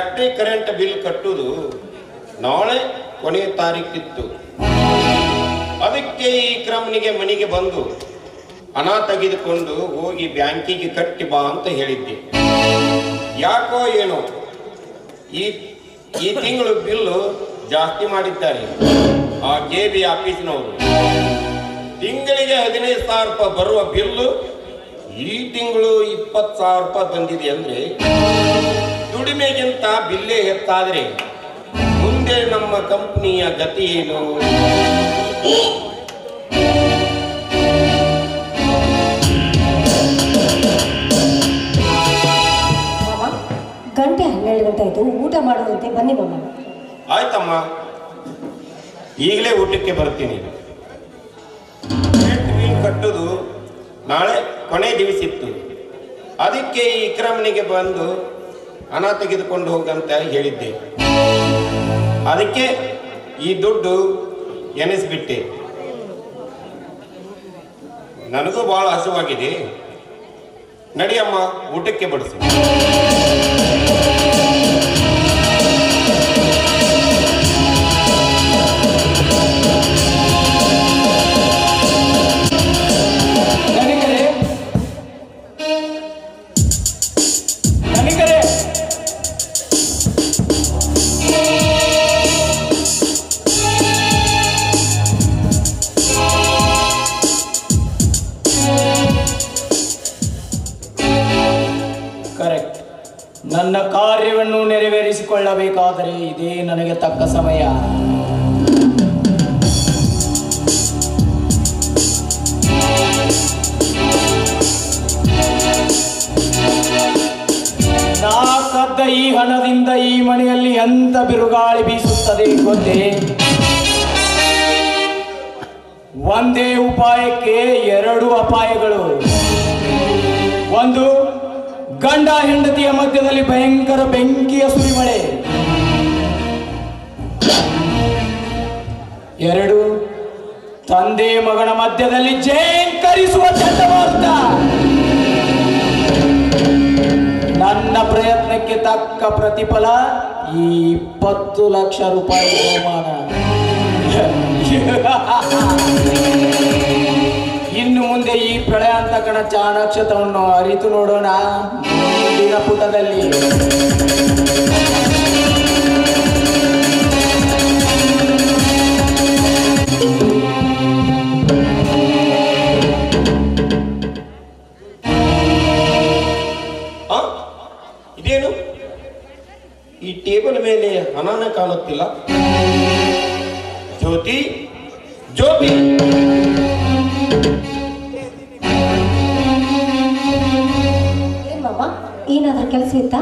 Factory current bill ಕಟ್ಟುವುದು ನಾಳೆ ಕೊನೆಯ ತಾರೀಕಿತ್ತು. ಅದಕ್ಕೆ ಈ ಕ್ರಮನಿಗೆ ಮನೆಗೆ ಬಂದು ಹಣ ತೆಗೆದುಕೊಂಡು ಹೋಗಿ ಬ್ಯಾಂಕಿಗೆ ಕಟ್ಟಿ ಬಾ ಅಂತ ಹೇಳಿದ್ದೆ. ಯಾಕೋ ಏನೋ ಈ ಈ ತಿಂಗಳು ಬಿಲ್ಲು ಜಾಸ್ತಿ ಮಾಡಿದ್ದಾರೆ. ಆ ಕೆ ಬಿ ಆಫೀಸ್ನವರು ತಿಂಗಳಿಗೆ ಹದಿನೈದು ಸಾವಿರ ರೂಪಾಯಿ ಬರುವ ಬಿಲ್ಲು ಈ ತಿಂಗಳು ಇಪ್ಪತ್ತು ಸಾವಿರ ರೂಪಾಯಿ ಬಂದಿದೆ ಅಂದ್ರೆ ದುಡಿಮೆಗಿಂತ ಬಿಲ್ಲೇ ಹೆತ್ತಾದ್ರೆ ಮುಂದೆ ನಮ್ಮ ಕಂಪನಿಯ ಗತಿ ಏನು? ಗಂಟೆ ಹನ್ನೆರಡು ಗಂಟೆ ಆಯ್ತು. ಊಟ ಮಾಡುವಂತೆ ಬನ್ನಿ ಮಾಮ. ಆಯ್ತಮ್ಮ. ಈಗಲೇ ಊಟಕ್ಕೆ ಬರ್ತೀನಿ. ಕಟ್ಟೋದು ನಾಳೆ ಕೊನೆ ದಿವಸ ಇತ್ತು. ಅದಕ್ಕೆ ಈ ಕ್ರಮನಿಗೆ ಬಂದು ಹಣ ತೆಗೆದುಕೊಂಡು ಹೋಗಂತ ಹೇಳಿದ್ದೆ. ಅದಕ್ಕೆ ಈ ದುಡ್ಡು ಎನಿಸ್ಬಿಟ್ಟೆ ನನಗೂ ಬಹಳ ಹಸುವಾಗಿದೆ. ನಡಿಯಮ್ಮ ಊಟಕ್ಕೆ ಬಡಿಸು. ನೆರವೇರಿಸಿಕೊಳ್ಳಬೇಕಾದರೆ ಇದೇ ನನಗೆ ತಕ್ಕ ಸಮಯ. ನಾ ಕದ್ದ ಈ ಹಣದಿಂದ ಈ ಮನೆಯಲ್ಲಿ ಎಂತ ಬಿರುಗಾಳಿ ಬೀಸುತ್ತದೆ ಗೊತ್ತೇ? ಒಂದೇ ಉಪಾಯಕ್ಕೆ ಎರಡು ಅಪಾಯಗಳು. ಒಂದು ಗಂಡ ಹೆಂಡತಿಯ ಮಧ್ಯದಲ್ಲಿ ಭಯಂಕರ ಬೆಂಕಿಯ ಸುರಿಮಳೆ. ಎರಡು, ತಂದೆ ಮಗನ ಮಧ್ಯದಲ್ಲಿ ಜೇಂಕರಿಸುವ ಚಂಡಮಾರುತ. ನನ್ನ ಪ್ರಯತ್ನಕ್ಕೆ ತಕ್ಕ ಪ್ರತಿಫಲ ಈ ಇಪ್ಪತ್ತು ಲಕ್ಷ ರೂಪಾಯಿ ಬಹುಮಾನ. ಮುಂದೆ ಈ ಪ್ರಳಯ ಅಂತಕಣ ಚಾಣಕ್ಷತವನ್ನು ಅರಿತು ನೋಡೋಣ. ಮುಂದಿನ ಪುಟದಲ್ಲಿ? ಇದೇನು? ಈ ಟೇಬಲ್ ಮೇಲೆ ಹಣನ ಕಾಣುತ್ತಿಲ್ಲ. ಜ್ಯೋತಿ? ಜ್ಯೋತಿ? ಏನ್ ಮಾಮ ಕೆಲಸ ಇತ್ತಾ?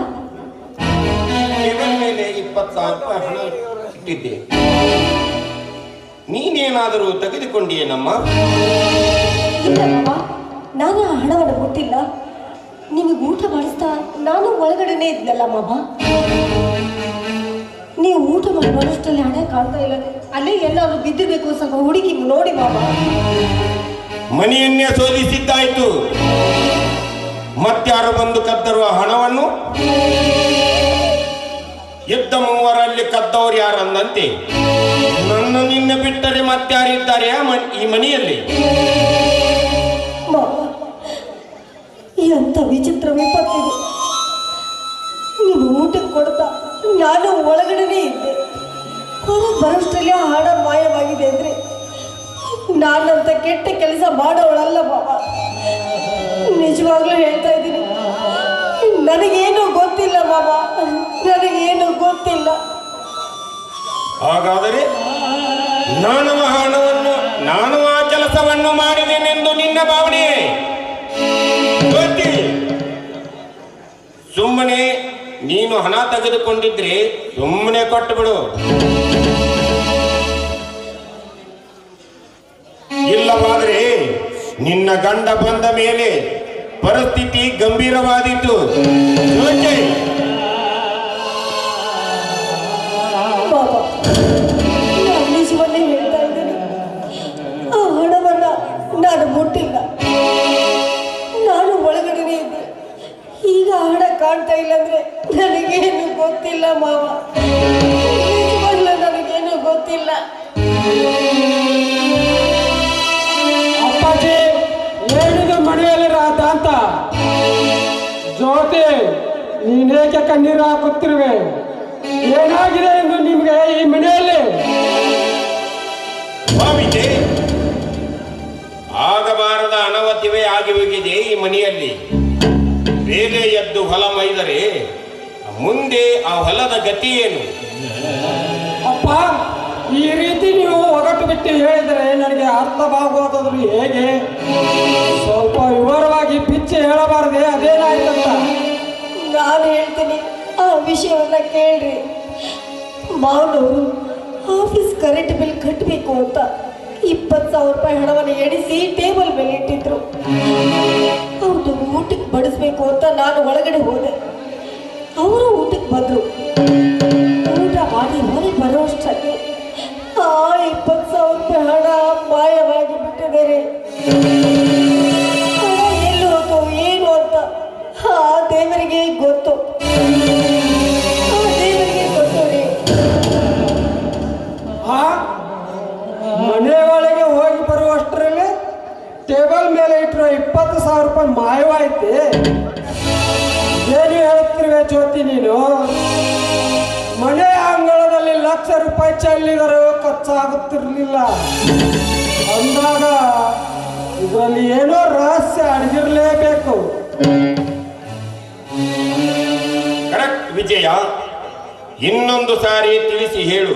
ಮೇಲೆ ಇಪ್ಪತ್ತು ಸಾವಿರ ರೂಪಾಯಿ ಹಣ ಇಟ್ಟಿದ್ದೆ. ನೀನೇನಾದರೂ ತೆಗೆದುಕೊಂಡಿಯೇನಮ್ಮ ನಾನು ಆ ಹಣವನ್ನು ಕೊಟ್ಟಿಲ್ಲ ನಿಮಗೆ ಊಟ ಮಾಡಿಸ್ತಾ ನಾನು ಒಳಗಡೆನೆ ಇದ್ನಲ್ಲ ಮಾಮ ನೀವು ಊಟ ಮಾಡಿ ಬರೋಷ್ಟರಲ್ಲಿ ಹಣ ಕಾಣ್ತಾ ಇಲ್ಲ. ಅಲ್ಲೇ ಎಲ್ಲಾದ್ರೂ ಬಿದ್ದಿರಬೇಕು ಸ್ವಲ್ಪ ಹುಡುಗಿ ನೋಡಿ ಮಾಮ ಮನೆಯನ್ನೇ ಶೋಧಿಸಿದ್ದಾಯ್ತು ಮತ್ಯಾರು ಬಂದು ಕದ್ದರುವ ಹಣವನ್ನು ಯುದ್ಧ ಮೂವರಲ್ಲಿ ಕದ್ದವರು ಯಾರಂದಂತೆ? ನನ್ನ ನಿನ್ನ ಬಿಟ್ಟರೆ ಮತ್ತಾರಿದ್ದಾರೆ ಈ ಮನೆಯಲ್ಲಿ. ಎಂತ ವಿಚಿತ್ರ ವಿಪತ್ತಿದೆ ನೀವು ಊಟಕ್ಕೆ ಕೊಡ್ತಾ ನಾನು ಒಳಗಡೆನೇ ಇದ್ದೆ. ಹೊರಗೆ ಬರೋಷ್ಟರಲ್ಲಿ ಹಾಡ ಮಾಯವಾಗಿದೆ ಅಂದ್ರೆ ನಾನಂತ ಕೆಟ್ಟ ಕೆಲಸ ಮಾಡೋವಳಲ್ಲ ಬಾಬಾ. ನಿಜವಾಗ್ಲೂ ಗೊತ್ತಿಲ್ಲ ಬಾಬಾ ಏನು ಗೊತ್ತಿಲ್ಲ. ಹಾಗಾದರೆ ನಾನು ಹಣವನ್ನು, ನಾನು ಆ ಕೆಲಸವನ್ನು ಮಾಡಿದ್ದೇನೆಂದು ನಿನ್ನ ಭಾವನೆ? ಸುಮ್ಮನೆ ನೀನು ಹಣ ತೆಗೆದುಕೊಂಡಿದ್ರೆ ಸುಮ್ಮನೆ ಕೊಟ್ಟು ಬಿಡು ಇಲ್ಲವಾದ್ರೆ ನಿನ್ನ ಗಂಡ ಬಂದ ಮೇಲೆ ಪರಿಸ್ಥಿತಿ ಗಂಭೀರವಾದೀತು. ಆಗಿ ಹೋಗಿದೆ ಈ ಮನೆಯಲ್ಲಿ. ಬೇರೆ ಎದ್ದು ಹೊಲ ಮೈದರೆ ಮುಂದೆ ಆ ಹೊಲದ ಗತಿ ಏನು? ಅಪ್ಪ ಈ ರೀತಿ ನೀವು ಒಗಟು ಬಿಟ್ಟು ಹೇಳಿದರೆ ನನಗೆ ಅರ್ಥವಾಗುವುದಾದ್ರೂ ಹೇಗೆ? ಸ್ವಲ್ಪ ವಿವರವಾಗಿ ಪಿಚ್ಚೆ ಹೇಳಬಾರದೆ ಅದೇನಾಯ್ತಂತ? ನಾನು ಹೇಳ್ತೀನಿ ಆ ವಿಷಯವನ್ನ ಕೇಳ್ರಿ. ಮಾನು ಆಫೀಸ್ ಕರೆಂಟ್ ಬಿಲ್ ಕಟ್ಟಬೇಕು ಅಂತ ಇಪ್ಪತ್ತು ಸಾವಿರ ರೂಪಾಯಿ ಹಣವನ್ನು ಎಣಿಸಿ ಟೇಬಲ್ ಮೇಲೆ ಇಟ್ಟಿದ್ರು. ನಾನು ಒಳಗಡೆ ಹೋದೆ. ಅವರು ಊಟಕ್ಕೆ ಬಂದರು. ಊಟ ಮಾಡಿ ಹೊರಗೆ ಬರೋಷ್ಟಕ್ಕೆ ಆ ಇಪ್ಪತ್ತು ಸಾವಿರ ಹಣ ಮಾಯವಾಗಿ ಬಿಟ್ಟಿದ್ದಾರೆ. ಹಣ ಎಲ್ಲಿ ಏನು ಅಂತ ಆ ದೇವರಿಗೆ ಗೊತ್ತು. ದೇವರಿಗೆ ಗೊತ್ತು ರೀ. ಆ ಮನೆ ಒಳಗೆ ಹೋಗಿ ಬರುವಷ್ಟರಲ್ಲಿ ಟೇಬಲ್ ಮೇಲೆ ಇಟ್ಟಿರೋ ಇಪ್ಪತ್ತು ಸಾವಿರ ರೂಪಾಯಿ ಮಾಯವಾಯ್ತೆ. ಜ್ಯೋತಿ ನೀನು? ಮನೆ ಅಂಗಳದಲ್ಲಿ ಲಕ್ಷ ರೂಪಾಯಿ ಚೆಲ್ಲಿದರೂ ಖರ್ಚಾಗುತ್ತಿರಲಿಲ್ಲ. ಅಂದಾಗ ಇದರಲ್ಲಿ ಏನೋ ರಹಸ್ಯ ಅಡಗಿರಲೇಬೇಕು. ಕರೆಕ್ಟ್ ವಿಜಯ, ಇನ್ನೊಂದು ಸಾರಿ ತಿಳಿಸಿ ಹೇಳು.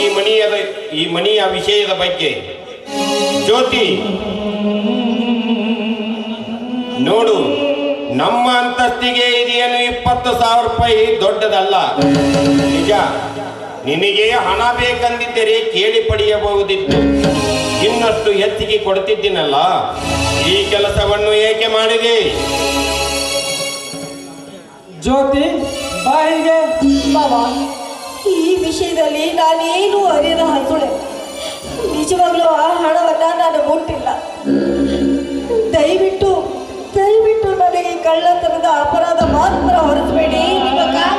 ಈ ಮನೆಯದ ಈ ಮನೆಯ ವಿಷಯದ ಬಗ್ಗೆ. ಜ್ಯೋತಿ, ನೋಡು. ನಮ್ಮ ಅಂತಸ್ತಿಗೆ ಇದೇನು ಇಪ್ಪತ್ತು ಸಾವಿರ ರೂಪಾಯಿ ದೊಡ್ಡದಲ್ಲ. ನಿಜ ನಿನಗೆ ಹಣ ಬೇಕಂದಿದ್ದರೆ ಕೇಳಿ ಪಡೆಯಬಹುದಿತ್ತು. ಇನ್ನಷ್ಟು ಹೆಚ್ಚಿಗೆ ಕೊಡ್ತಿದ್ದೀನಲ್ಲ ಈ ಕೆಲಸವನ್ನು ಏಕೆ ಮಾಡಿದೆ? ಜ್ಯೋತಿ ಬಾಯಿಗೆ ಈ ವಿಷಯದಲ್ಲಿ ನಾನೇನು ಅರಿಯದ ಹಸುಳೆ. ನಿಜವಾಗ್ಲೂ ಆ ಹಣವನ್ನ ನಾನು ಮುಟ್ಟಿಲ್ಲ. ಕಳ್ಳತನದ ಅಪರಾಧ ಮಾತ್ರ ಕಾಲ್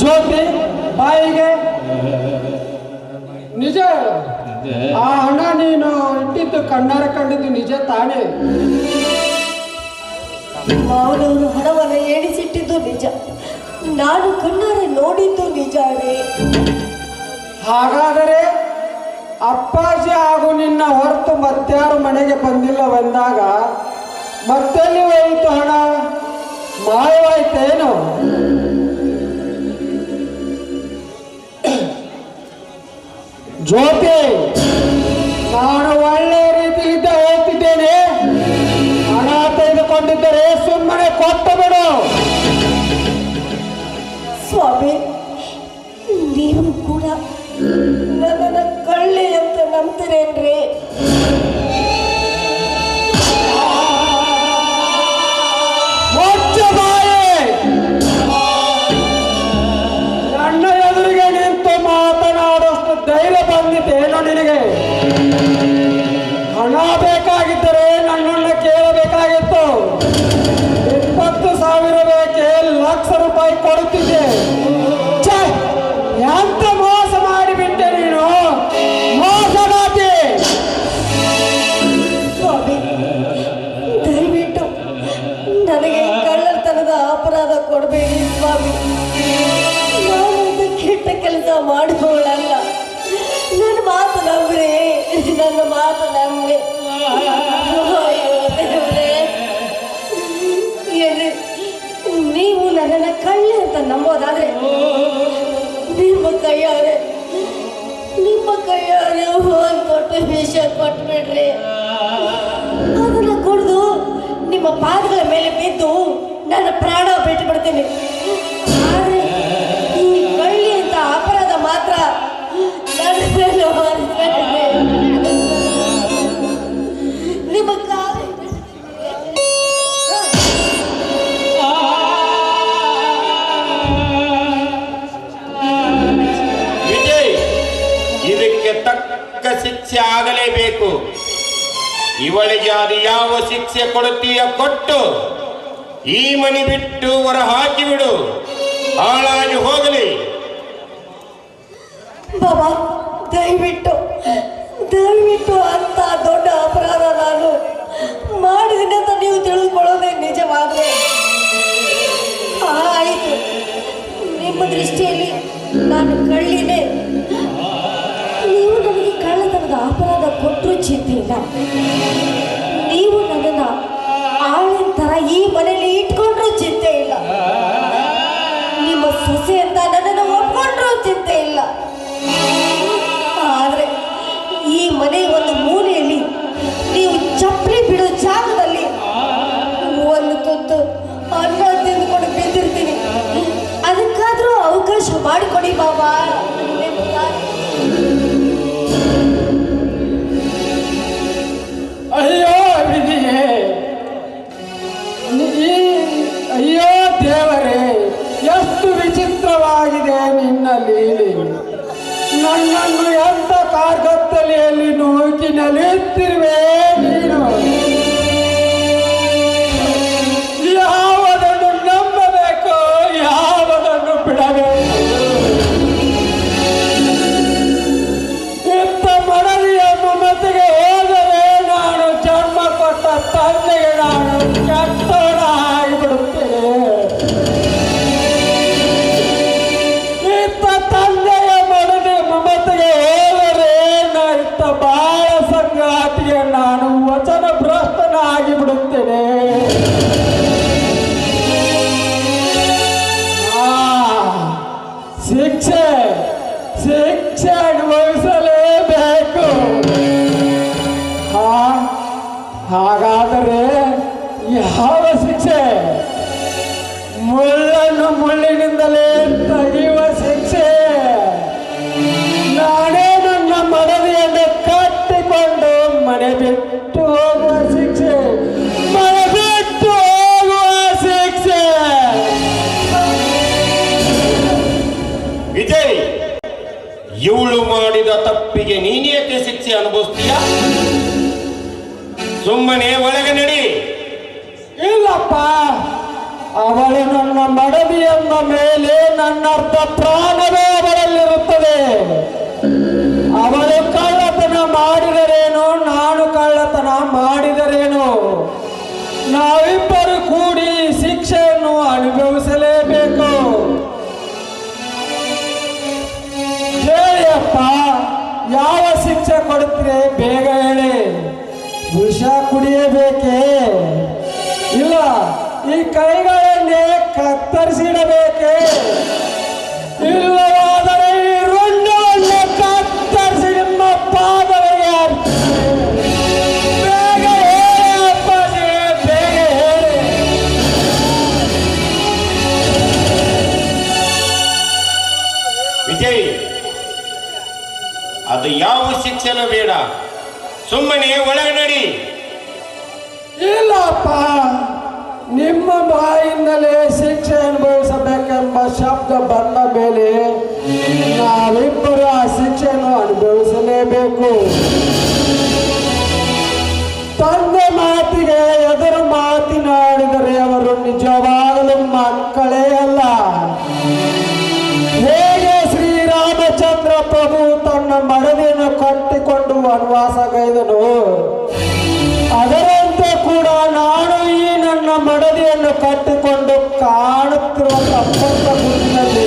ಜ್ಯೋತಿ ಬಾಯಿಗೆ. ನಿಜ. ಆ ಹಣ ನೀನು ಇಟ್ಟಿದ್ದು ಕಣ್ಣಾರೆ ಕಂಡಿದ್ದು ನಿಜ ತಾನೇ. ಮಾವನವರು ಹಣವನ್ನು ಎಣಿಸಿಟ್ಟಿದ್ದು ನಿಜ. ನಾನು ಕಣ್ಣಾರೆ ನೋಡಿದ್ದು ನಿಜ ರೀ ಹಾಗಾದರೆ ಅಪ್ಪಾಜಿ ಹಾಗೂ ನಿನ್ನ ಹೊರತು ಮತ್ತಾರು ಮನೆಗೆ ಬಂದಿಲ್ಲವೆಂದಾಗ ಮತ್ತೆಲ್ಲಿ ಹೋಯಿತು ಹಣ ಮಾಯವಾಯ್ತೇನು ಜ್ಯೋತಿ ನಾನು ಒಳ್ಳೆ ನಿಮ್ಮ ಕೈಯಾರೆ ಹೋಗಿ ಕೊಟ್ಟು ವಿಷ ಕೊಟ್ಬಿಡ್ರಿ. ಅದನ್ನ ಕುಡಿದು ನಿಮ್ಮ ಪಾದಗಳ ಮೇಲೆ ಬಿದ್ದು ನನ್ನ ಪ್ರಾಣ ಬಿಟ್ಟು ಬಿಡ್ತೀನಿ ಇವಳಿಗೆ ಅದು ಯಾವ ಶಿಕ್ಷೆ ಕೊಡುತ್ತೀಯ ಕೊಟ್ಟು ಈ ಮನಿ ಬಿಟ್ಟು ಹೊರ ಹಾಕಿ ಬಿಡು ಹಾಳಾಗಿ ಹೋಗಲಿ. ಬಾಬಾ, ದಯವಿಟ್ಟು ದಯವಿಟ್ಟು ಅಂತ ದೊಡ್ಡ ಅಪರಾಧ ನಾನು ಮಾಡಿದೆ ಅಂತ ನೀವು ತಿಳಿದುಕೊಳ್ಳೋದೇ ನಿಜವಾದ್ರೆ ಆಯಿತು. ನಿಮ್ಮ ದೃಷ್ಟಿಯಲ್ಲಿ ನಾನು ಕಳ್ಳಿನೇ. ಅಪರಾಧ ಕೊಟ್ಟರು ಚಿಂತಿಲ್ಲ ನೀವು ನನ್ನ ಆಳಿನ ಥರ ಈ ಮನೆಯಲ್ಲಿ ಇಟ್ಕೊಂಡ್ರೂ ಚಿಂತೆ ಇಲ್ಲ. ನಿಮ್ಮ ಸೊಸೆ ನನ್ನನ್ನು ಎಂತ ವಿಜಯ್ ಇವಳು ಮಾಡಿದ ತಪ್ಪಿಗೆ ನೀನೇಕೆ ಶಿಕ್ಷೆ ಅನುಭವಿಸ್ತೀಯ? ಸುಮ್ಮನೆ ಒಳಗೆ ನಡಿ. ಇಲ್ಲಪ್ಪ, ಅವಳು ನನ್ನ ಮಡದಿ ಎಂದ ಮೇಲೆ ನನ್ನ ಅರ್ಧ ಪ್ರಾಣವೇ ಅವಳಲ್ಲಿರುತ್ತದೆ. ಅವಳು ಕಳ್ಳತನ ಮಾಡಿದರೇನು? ನಾನು ಕಳ್ಳತನ ಮಾಡಿದರೇನು? ನಾವಿಬ್ಬರು ಕೂಡಿ ಶಿಕ್ಷೆಯನ್ನು ಅನುಭವಿಸಲೇಬೇಕು ಹೇಳಿಯಪ್ಪ ಯಾವ ಶಿಕ್ಷೆ ಕೊಡುತ್ತೀರಿ? ಬೇಗ ಹೇಳಿ. ವಿಷ ಕುಡಿಯಬೇಕೇ? ಇಲ್ಲ ಈ ಕೈಗಳನ್ನೇ ಕತ್ತರಿಸಿಡಬೇಕೇ? ಇಲ್ಲವಾದರೆ ಯಾವ ಬೇಡ. ಸುಮ್ಮನೆ ಒಳಗೆ ನಡಿ. ಇಲ್ಲಪ್ಪ ನಿಮ್ಮ ಬಾಯಿಂದಲೇ ವನವಾಸಗೈದನು ಅದರಂತೆ ಕೂಡ ನಾನು ಈ ನನ್ನ ಮಡದಿಯನ್ನು ಕಟ್ಟಿಕೊಂಡು ಕಾಣುತ್ತಿರುವ ತಪ್ಪಂತ ಗುರಿನಲ್ಲಿ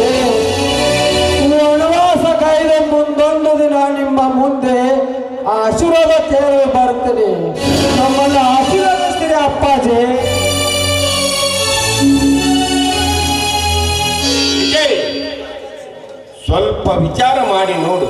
ವನವಾಸ ಮುಂದೊಂದು ದಿನ ನಿಮ್ಮ ಮುಂದೆ ಆಶೀರ್ವಾದ ಕೇಳಲು ಬರ್ತೀನಿ ನಮ್ಮನ್ನು ಆಶೀರ್ವಾದಿಸ್ತೀರಿ ಅಪ್ಪಾಜಿ. ಸ್ವಲ್ಪ ವಿಚಾರ ಮಾಡಿ ನೋಡು.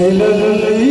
Hallelujah.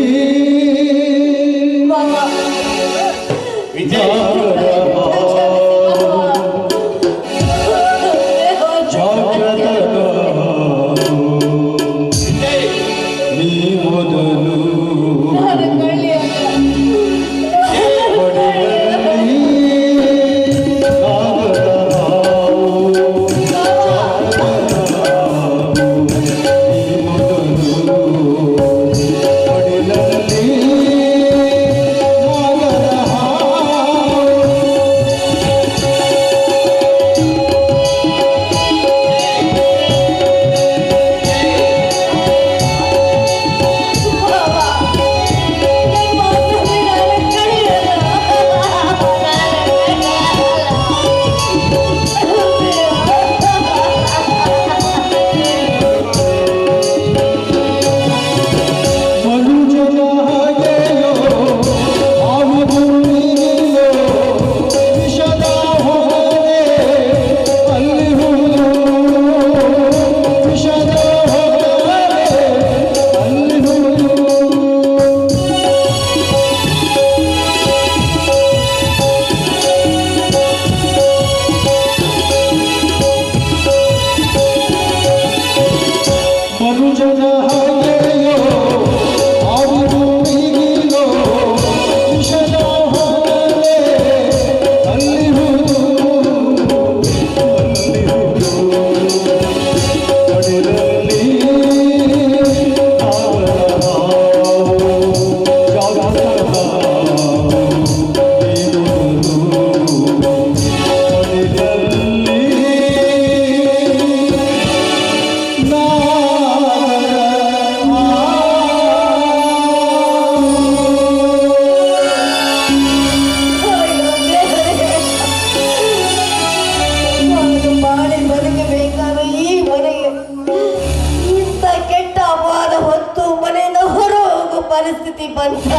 ಪರಿಸ್ಥಿತಿ ಬಂತಲ್ಲ